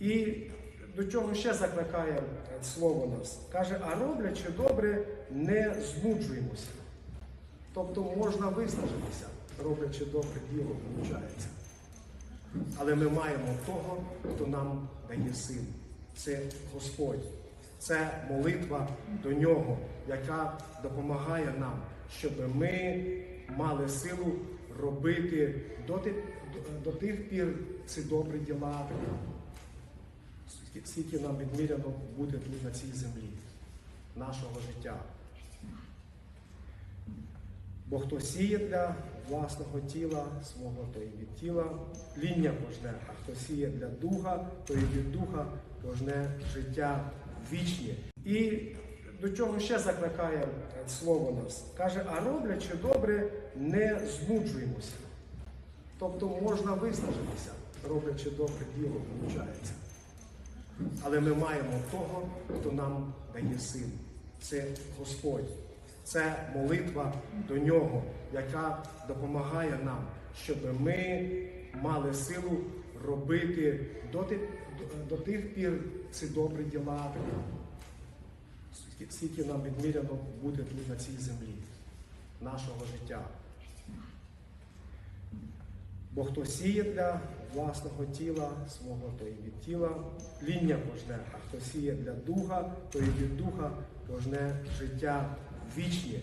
І до чого ще закликає е, слово нас? Каже, а роблячи добре, не знуджуємося. Тобто можна виснажитися, роблячи добре діло, виходить. Але ми маємо того, хто нам дає силу. Це Господь. Це молитва до нього, яка допомагає нам, щоб ми мали силу робити до тих, пір ці добрі діла, скільки- скільки нам відміряно бути тут на цій землі, нашого життя. Бо хто сіє для власного тіла, свого, то і від тіла ління пожне, а хто сіє для духа, то і від духа пожне життя вічне. І до чого ще закликає слово нас? Каже, а роблячи добре, не знуджуємося. Тобто можна виснажитися, роблячи добре діло, виходить. Але ми маємо того, хто нам дає силу. Це Господь. Це молитва до нього, яка допомагає нам, щоб ми мали силу робити до тих, до, тих пір ці добрі діла, скільки- нам відміряно бути тут на цій землі, нашого життя. Бо хто сіє для власного тіла, свого, то і від тіла ління пожне, а хто сіє для духа, то і від духа пожне життя вічне.